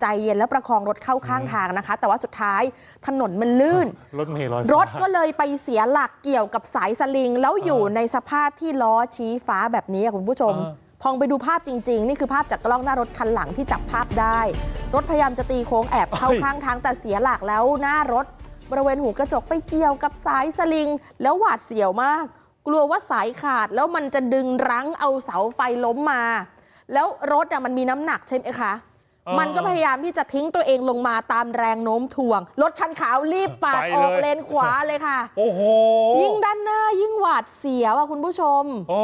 ใจเย็นแล้วประคองรถเข้าข้างทางนะคะ แต่ว่าสุดท้ายถนนมันลื่น รถเมล์ลอยรถฟ้าก็เลยไปเสียหลักเกี่ยวกับสายสลิง แล้วอยู่ในสภาพที่ล้อชี้ฟ้าแบบนี้อะคุณผู้ชมอ่าพองไปดูภาพจริง ๆ นี่คือภาพจากกล้องหน้ารถคันหลังที่จับภาพได้ รถพยายามจะตีโค้งแอบเข้าข้างทางแต่เสียหลักแล้วหน้ารถ บริเวณหูกระจกไปเกี่ยวกับสายสลิง แล้วหวาดเสียวมาก กลัวว่าสายขาดแล้วมันจะดึงรั้งเอาเสาไฟล้มมา แล้วรถอะมันมีน้ำหนักใช่ไหมคะอ๋อ มันก็พยายามที่จะทิ้งตัวเองลงมาตามแรงโน้มถ่วง รถคันขาวรีบปาดไปออกเลยเลนขวาเลยค่ะ โอ้โห ยิ่งด้านหน้ายิ่งหวาดเสียวอะคุณผู้ชมโอ้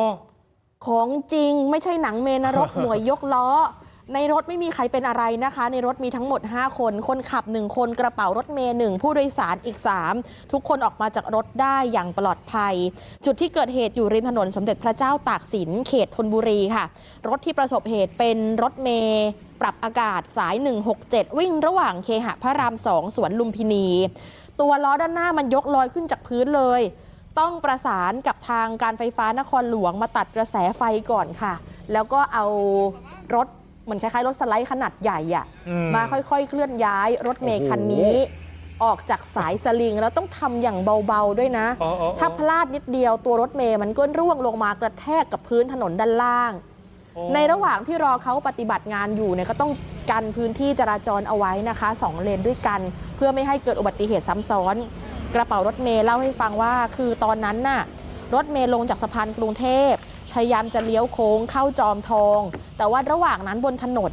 ของจริงไม่ใช่หนังเมนรกหน่วยยกล้อ ในรถไม่มีใครเป็นอะไรนะคะ ในรถมีทั้งหมด 5 คน คนขับ 1 คนกระเป๋ารถเมย์หนึ่งผู้โดยสารอีก 3 ทุกคนออกมาจากรถได้อย่างปลอดภัย จุดที่เกิดเหตุอยู่ริมถนนสมเด็จพระเจ้าตากสินเขตธนบุรีค่ะ รถที่ประสบเหตุเป็นรถเมย์ ปรับอากาศสาย 167 วิ่งระหว่างเคหะพระราม 2 สวนลุมพินี ตัวล้อด้านหน้ามันยกลอยขึ้นจากพื้นเลย ต้องประสานกับทางการไฟฟ้านครหลวงมาตัดกระแสไฟก่อนค่ะ แล้วก็เอารถเหมือนคล้ายๆ รถสไลด์ขนาดใหญ่อะอืมมาค่อยๆ เคลื่อนย้ายรถเมย์โอ้โหคันนี้ออกจากสายสลิงแล้วต้องทำอย่างเบาๆด้วยนะอ๋ออ๋ออ๋อถ้าพลาดนิดเดียวตัวรถเมย์มันก็ร่วงลงมากระแทกกับพื้นถนนด้านล่างโอ้ ในระหว่างที่รอเขาปฏิบัติงานอยู่เนี่ยก็ต้องกันพื้นที่จราจรเอาไว้นะคะสองเลนด้วยกัน เพื่อไม่ให้เกิดอุบัติเหตุซ้ำซ้อน กระเป๋ารถเมย์เล่าให้ฟังว่า คือตอนนั้นน่ะรถเมย์ลงจากสะพานกรุงเทพพยายามจะเลี้ยวโค้งเข้าจอมทอง แต่ว่าระหว่างนั้นบนถนน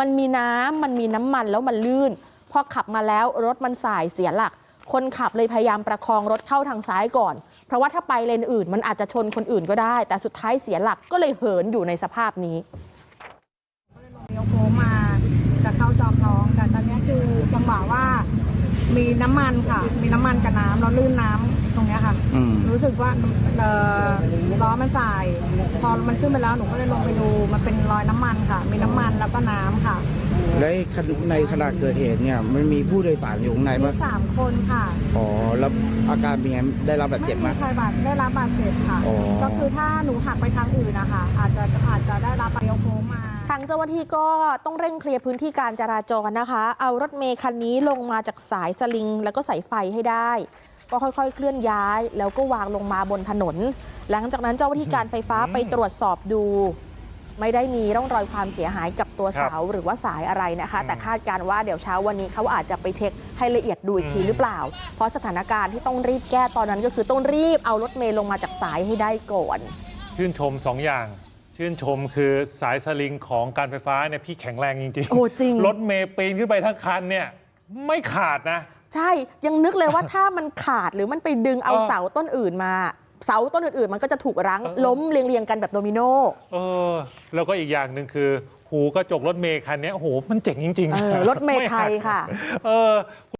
มันมีน้ำมันมีน้ำมันแล้วมันลื่น พอขับมาแล้วรถมันสายเสียหลัก คนขับเลยพยายามประคองรถเข้าทางซ้ายก่อน ราะว่าถ้าไปเลนอื่น มันอาจจะชนคนอื่นก็ได้ แต่สุดท้ายเสียหลักก็เลยเหินอยู่ในสภาพนี้เลี้ยวโค้งมาจะเข้าจอมท้องแต่ตอนนี้คือจังหวะว่ามีน้ำมันค่ะ มีน้ำมันกับน้ำเราลื่นน้ำ ตรงเนี้ยค่ะ อืม รู้สึกว่าเอ่อล้อมันสาย พอมันขึ้นไปแล้วหนูก็เลยลงไปดู มันเป็นรอยน้ำมันค่ะ มีน้ำมันแล้วก็น้ำค่ะ และในขณะเกิดเหตุเนี่ยมันมีผู้โดยสารอยู่ข้างในมีปะสามคนค่ะ อ๋อแล้วอาการเป็นไงได้รับบาดเจ็บไหม ไม่มีใครบาดได้รับบาดเจ็บค่ะ อ๋อ ก็คือถ้าหนูหักไปทางอื่นนะคะ อาจจะอาจจะได้รับเลี้ยวโค้งมา ทางเจ้าหน้าที่ก็ต้องเร่งเคลียร์พื้นที่การจราจรนะคะ เอารถเมย์คันนี้ลงมาจากสายสลิง แล้วก็สายไฟให้ได้ ก็ค่อยๆ เคลื่อนย้าย แล้วก็วางลงมาบนถนน หลังจากนั้นเจ้าหน้าที่การไฟฟ้าไปตรวจสอบดู ไม่ได้มีร่องรอยความเสียหายกับตัวครับเสาหรือว่าสายอะไรนะคะอืมแต่คาดการณ์ว่าเดี๋ยวเช้าวันนี้เขาอาจจะไปเช็คให้ละเอียดดูอีกทีอืมหรือเปล่า เพราะสถานการณ์ที่ต้องรีบแก้ตอนนั้นก็คือต้องรีบเอารถเมย์ลงมาจากสายให้ได้ก่อน ชื่นชมสองอย่าง ชื่นชมคือสายสลิงของการไฟฟ้าเนี่ยพี่แข็งแรงจริงโอ้จริง รถเมล์ปีนขึ้นไปทั้งคันเนี่ยไม่ขาดนะ ใช่ยังนึกเลยว่าถ้ามันขาดหรือมันไปดึงเอาเสาต้นอื่นมาเสาต้นอื่นๆ มันก็จะถูกรั้งล้มเรียงๆกันแบบโดมิโนเออแล้วก็อีกอย่างหนึ่งคือ หูกระจกรถเมคันนี้โอ้โหมันเจ๋งจริงๆรถเมคไทยค่ะ เออเ